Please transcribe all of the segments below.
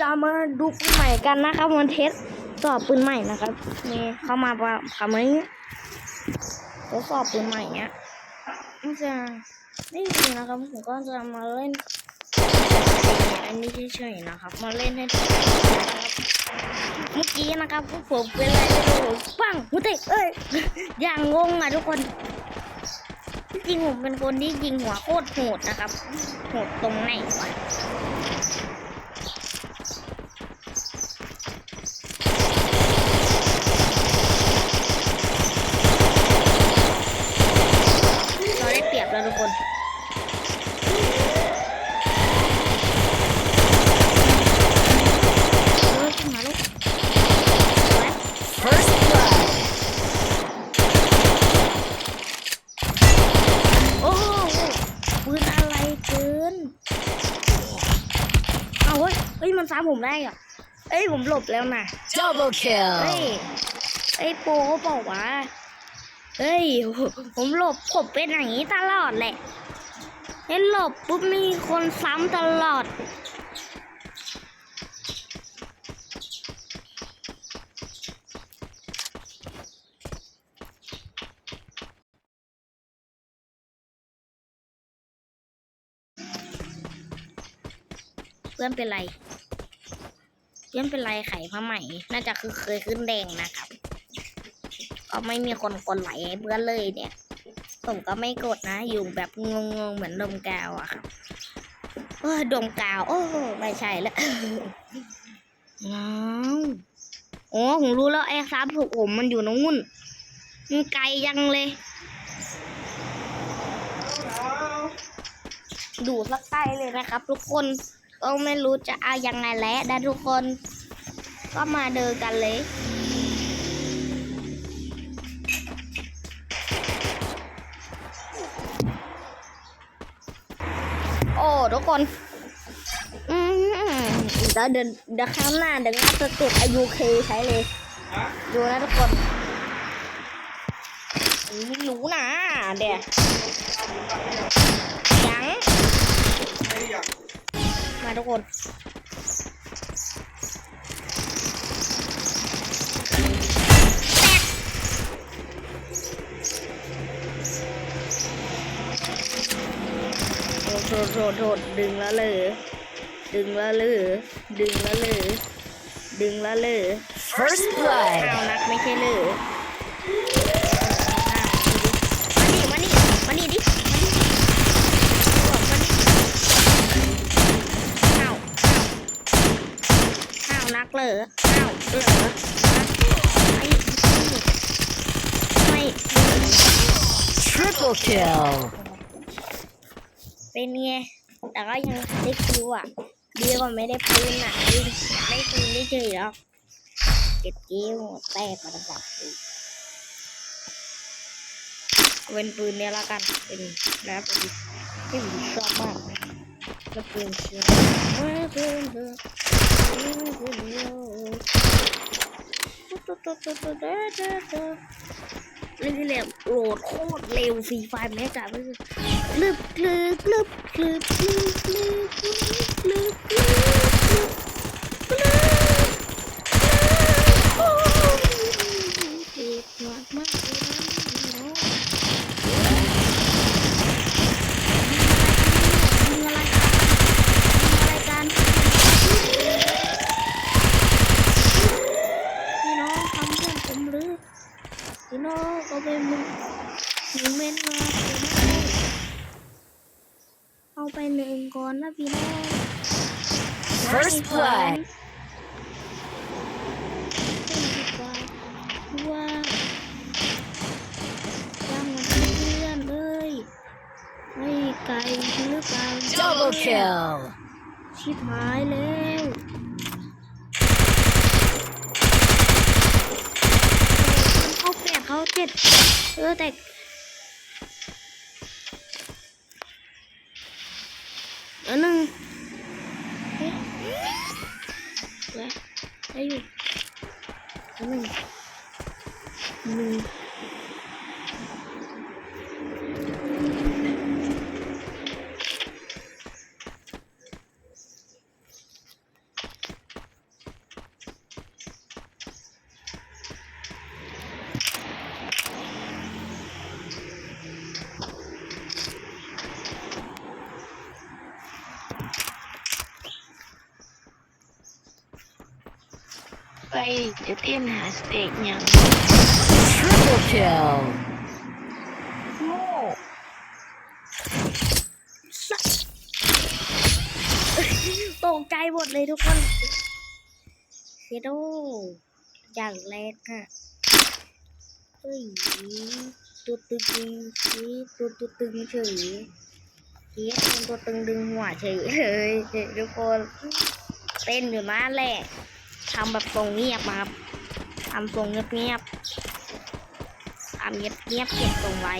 จะมาดูปืนใหม่กันนะครับมาเทสสอบปืนใหม่นะครับนี่เข้ามาประทำอะไรเงี้ยทดสอบปืนใหม่เนี้ยมันจะนี่จริงนะครับผมก็จะมาเล่น อันนี้เฉยๆนะครับ มาเล่นให้ดูเมื่อกี้นะครับพวกผมเป็นอะไรไม่รู้ปังหัวเตะเอ้ยอย่างงงอะทุกคนจริงผมเป็นคนที่ยิงหัวโคตรโหดนะครับโหดตรงไหนวะ เราได้เปรียบแล้วทุกคน เออขึ้นมาลูกสวย First blood. โอ้โหปืนอะไร เกินเอาเฮ้ยเฮ้ยมันซ้ำผมได้เหรอเอ้ยผมหลบแล้วนะ Double เฮ้ย kill. เอ้ยโปรเขาบอกว่าเฮ้ยผมหลบผมเป็นอย่างนี้ตลอดแหละเห็นหลบปุ๊บมีคนซ้ำตลอด พื่อนเป็นไร เพื่อนเป็นไรไข่ผ้าไหมน่าจะคือเคยขึ้นแดงนะครับก็ไม่มีคนกดไหลให้เพื่อนเลยเนี่ย ผมก็ไม่กดนะ อยู่แบบงงๆเหมือนดมกาวอะครับเออดมกาว โอ้ไม่ใช่แล้วน้าวโอ้ผมรู้แล้วไอ้ซับถูกผมมันอยู่ตรงนู้นมันไกลยังเลยดูสักใกล้เลยนะครับทุกคน ก็ไม่รู้จะเอายังไงแล้วนะทุกคน ก็มาเดินกันเลยโอ้ทุกคนอืมเดี๋ยวเดี๋ยวเดี๋ยวข้างหน้าเดี๋ยวงัดสเต็ปอายุเคใช้เลย ดูนะทุกคนไม่รู้นะเดี๋ยวยัง มาทุกคนโทษโทษโทษโทษดึงแล้วเลยดึงแล้วเลยดึงแล้วเลยดึงแล้วเลย First อ้าว blood. นักไม่ใช่เลยมานี่มานี่มานี่ดิบอกมานี่อ้าว อ้าวอ้าวนักเหรออ้าวเหรอไม่ไม่ Triple kill. เป็นไง แต่ก็ยังได้คิวอะ ดีกว่าไม่ได้ปืนอะดีได้ปืนได้เฉยๆหรอกเก็บกิ้วแตกมาตั้งแต่ปืนเป็นปืนเนี้ยละกัน เป็นนะปืนที่ผมชอบมากแล้วปืนเชียวปืนปืนปืนปืนเดีย วตุ๊ดตุ๊ดตุ๊ดตุ๊ดตุ๊ดตุ๊ดตุ๊ดเล่นที่เร็วโหลดโคตรเร็วฟรีไฟล์แม่จ๋าไม่คือกลึบกลึบลึบลึบลึบลึบลึบลึบลึบลึบลึบโอ้ยเจ็บมากมากเลยนะพี่น้องยิงอะไรยิงอะไรกันพี่น้องทำเพื่อน ผมหรือพี่น้องก็เป็นมึงมึงเม่นมาพี่น้องเอาไปหนึ่งก่อนนะพี่น้อง First blood. ว่าจังมันเพื่อนเลยไม่ไกลหรือเปล่า Double kill. ชิบหายแล้ว chết. Ơ ừ, tạch ở nâng đấy đấy ở nâng nâng ได้อยู่อันหนึ่งหนึ่งไปเดี๋ยวเตรียมหาสเต็กยัง Triple kill. โง่ตกใจหมดเลยทุกคนเชโดอย่างแรกอะเฮ้ยตัวตึงชี้ตัวตัวตึงเฉยเฮียเป็นตัวตึงดึงหัวเฉยเลยทุกคนเต้นอยู่นั่นแหละ ทำแบบทรงเงียบมาครับทำทรงเงียบเงียบๆทำเงียบเงียบๆเก็บทรงไว้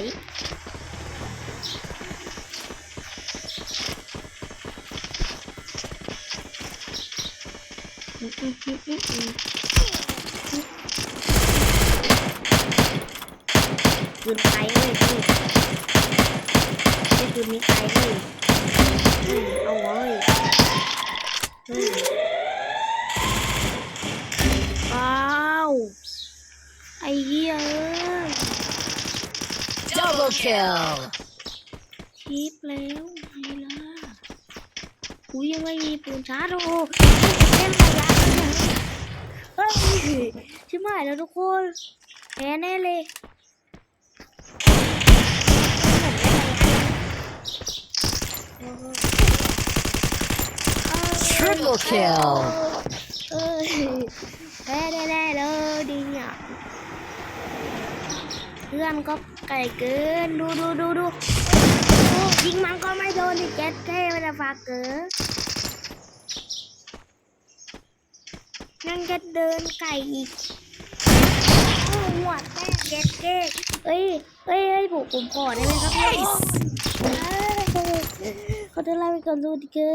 คืนไปเลยพี่ไม่คืนนี้ไปเลยเฮ้ยเอาเว้ยเฮ้ย ไอ้เหี้ยเอ้ย Double kill. ชิปแล้วไงล่ะกูยังไม่มีปืนชาร์จโอ้โหเล่นระยะเนี่ยเฮ้ยชิบหายแล้วทุกคนแพ้แน่เลย Triple kill. เอ้ยแพ้แน่ๆเลยดิเนี่ยเพื่อนก็ไก่เกินดูดูดูดูดูยิงมันก็ไม่โดนดิเจ็ดเท่ไม่ได้ฝากเกินยังจะเดินไก่อีกโอ้หัวแตกเจ็ดเก้เอ้ยเอ้ยเอ้ยผมผมขอได้ไหมครับ Ace. เอ้ยขอโทษลาไปก่อนสวัสดีครับ